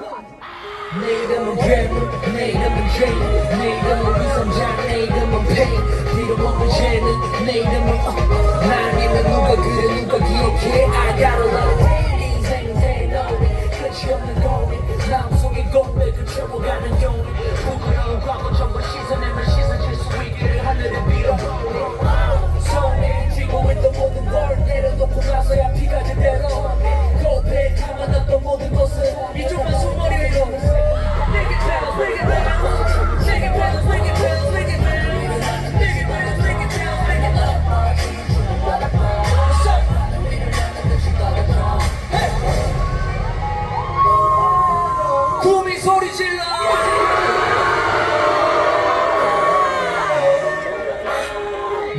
내 이름은 괴물 내 이름은 제이 내 이름은 위선자 내 이름은 페인. 뒤로 먹은 죄는 내 이름은 어. 날 믿는 누가 그래 누가 기억해? I got a lot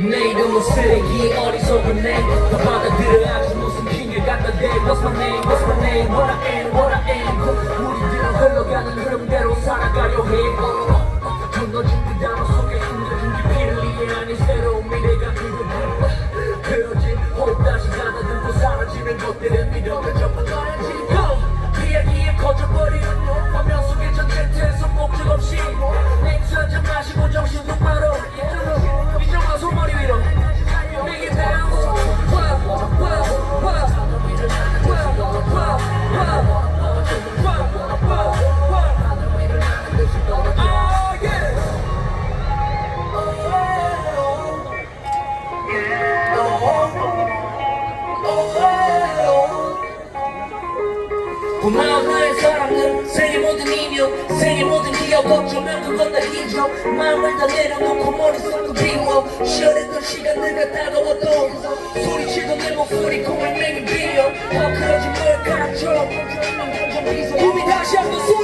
내 이름은 쓰레기 어리석은 내더 받아들여 아주 무슨 핑계 갖다 대 What's my name, what's my name, what I am 맥주 한잔 고마운 나의 사랑은 생의 모든 이명 생의 모든 기억 어쩌면 그건 다 잊어 마음을 다 내려놓고 머릿속도 비워 시원했던 시간들과 다가왔던 소리치던 내 목소리 콩을 맹이 비어 엉클어진 머리카락처럼 꿈이 다시 한번 쏟아